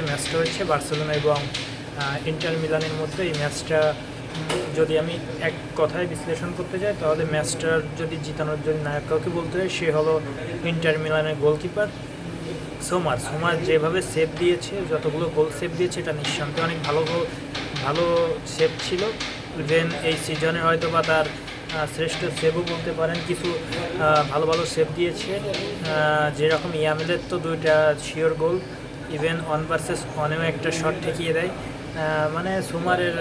যে ম্যাচটা হচ্ছে বার্সেলোনা এবং ইন্টার মিলানের মধ্যে, এই ম্যাচটা যদি আমি এক কথায় বিশ্লেষণ করতে যাই, তাহলে ম্যাচটার যদি জিতানোর জন্য নায়ক কাউকে বলতে হয়, সে হলো ইন্টার মিলানের গোলকিপার সোমার। সোমার যেভাবে সেভ দিয়েছে, যতগুলো গোল সেভ দিয়েছে, এটা নিঃসন্দেহে অনেক ভালো গোল ভালো সেভ ছিল। ইভেন এই সিজনে হয়তো বা তার শ্রেষ্ঠ সেভও বলতে পারেন, কিছু ভালো ভালো সেভ দিয়েছে। যেরকম ইয়ামেলের তো দুইটা sure goal even on versus অনেও একটা শট ঠেকিয়ে দেয়। মানে সুমারের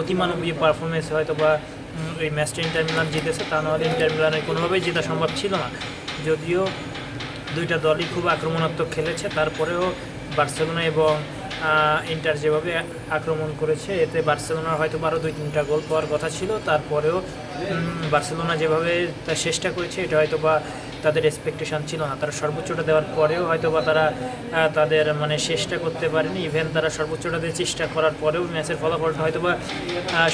অতিমানবীয় পারফরমেন্স হয়তো বা এই ম্যাচটা ইন্টার মিলান জিতেছে, তা নাহলে ইন্টার মিলানের কোনোভাবেই জেতা সম্ভব ছিল না। যদিও দুইটা দলই খুব আক্রমণাত্মক খেলেছে, তারপরেও বার্সেলোনা এবং ইন্টার যেভাবে আক্রমণ করেছে, এতে বার্সেলোনার হয়তো আরও দুই তিনটা গোল পাওয়ার কথা ছিল। তারপরেও বার্সেলোনা যেভাবে তার চেষ্টা করেছে, এটা হয়তো বা তাদের এক্সপেকটেশন ছিল না। তারা সর্বোচ্চটা দেওয়ার পরেও হয়তো বা তারা তাদের মানে চেষ্টা করতে পারেনি। ইভেন তারা সর্বোচ্চটা দিয়ে চেষ্টা করার পরেও ম্যাচের ফলাফলটা হয়তো বা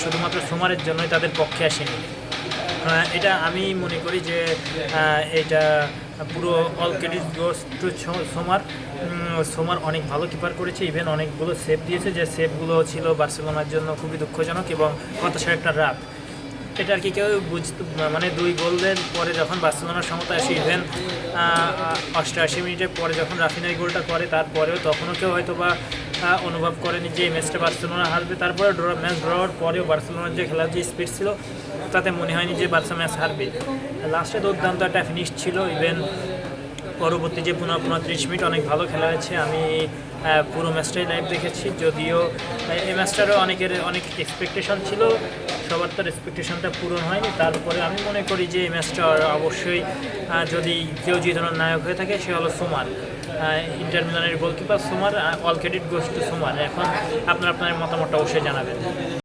শুধুমাত্র সোমারের জন্যই তাদের পক্ষে আসেনি। এটা আমি মনে করি যে এটা পুরো all credit goes to Sommer. Sommer অনেক ভালো কিপার করেছে। ইভেন অনেকগুলো সেভ দিয়েছে। যে সেভগুলো ছিল বার্সেলোনার জন্য খুবই দুঃখজনক এবং হতাশার একটা রাত। এটা আর কি কেউ বুঝতে মানে দুই গোলের পরে যখন বার্সেলোনার সমতা আসে ইভেন অষ্টআশি মিনিটের পরে যখন রাফিনাই গোলটা করে, তারপরেও তখনও কেউ হয়তো বা অনুভব করেনি যে এই ম্যাচটা বার্সেলোনা হারবে। তারপরে ড্র, ম্যাচ ড্র হওয়ার পরেও বার্সেলোনার যে খেলার যে স্পিড ছিল, তাতে মনে হয়নি যে বার্সা ম্যাচ হারবে। লাস্টে দুর্দান্ত একটা ফিনিশ ছিল ইভেন পরবর্তী যে পুনঃ পুনঃ ত্রিশ মিনিট অনেক ভালো খেলা হয়েছে, আমি পুরো ম্যাচটাই লাইভ দেখেছি। যদিও আহ, এই ম্যাচটারও অনেকের অনেক এক্সপেকটেশন ছিল। সবার তার এক্সপেকটেশনটা পূরণ হয়নি। তারপরে আমি মনে করি যে এই ম্যাচটা অবশ্যই যদি কেউ যে ধরনের নায়ক হয়ে থাকে সে হলো সোমার ইন্টার মিলানের goalkeeper Sommer all credit goes Sommer এখন আপনার আপনার মতামতটা অবশ্যই জানাবেন।